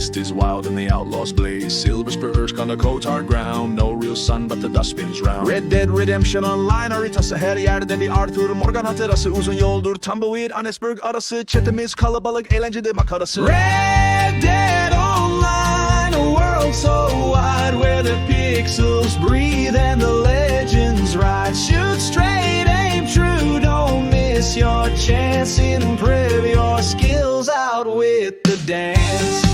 west is wild and the outlaws blaze. Silver spurs gonna coat our ground. No real sun but the dust spins round. Red Dead Redemption Online haritası her yerde bir Arthur Morgan hatırası Uzun yoldur Tumbleweed Annesburg arası Çetemiz kalabalık eğlencede makarası Red Dead Online A world so wide Where the pixels breathe with the dance.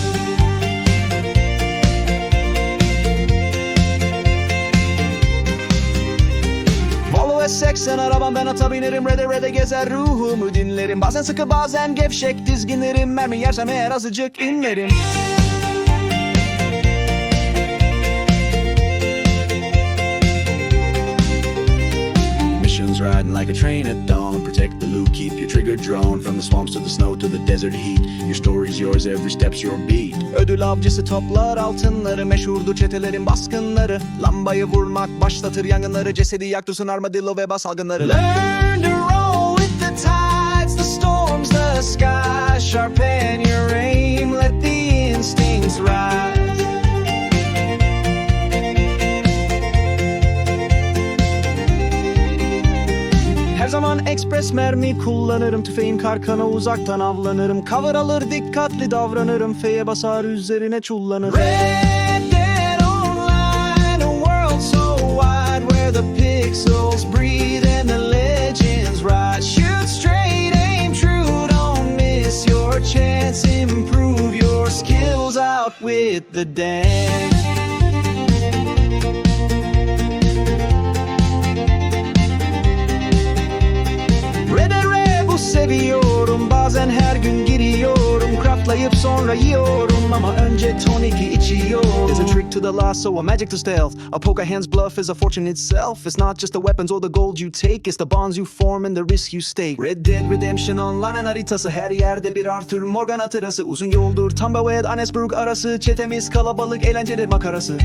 Volvo S80 arabam ben ata binerim Rede rede gezer ruhumu dinlerim. Bazen sıkı bazen gevşek dizginlerim. Mermi yersem eğer azıcık inlerim like a train at dawn. Protect the loot, keep your trigger drawn. From the swamps to the snow to the desert heat. Your story's yours, every step's your beat. Ödül avcısı toplar altınları. Meşhurdu çetelerin baskınları. Lambayı vurmak başlatır yangınları. Cesedi yaktırsın armadillo ve bas algınları Learn to roll with the tides zaman ekspres mermi kullanırım. Tüfeğin karkana uzaktan avlanırım. Cover alır dikkatli davranırım. F'ye basar üzerine çullanır Red Dead Online A world so wide Where the pixels breathe And the legends ride Shoot straight, aim true Don't miss your chance. Improve your skills out with the dance seviyorum. Bazen her gün giriyorum Craftlayıp sonra yiyorum. Ama önce tonik içiyorum. There's a trick to the lasso, a magic to stealth. A poke a hand's bluff is a fortune itself. It's not just the weapons or the gold you take It's the bonds you form and the risk you stake. Red Dead Redemption Online haritası Her yerde bir Arthur Morgan hatırası. Uzun yoldur Tumbleweed, Annesburg arası. Çetemiz kalabalık eğlenceli makarası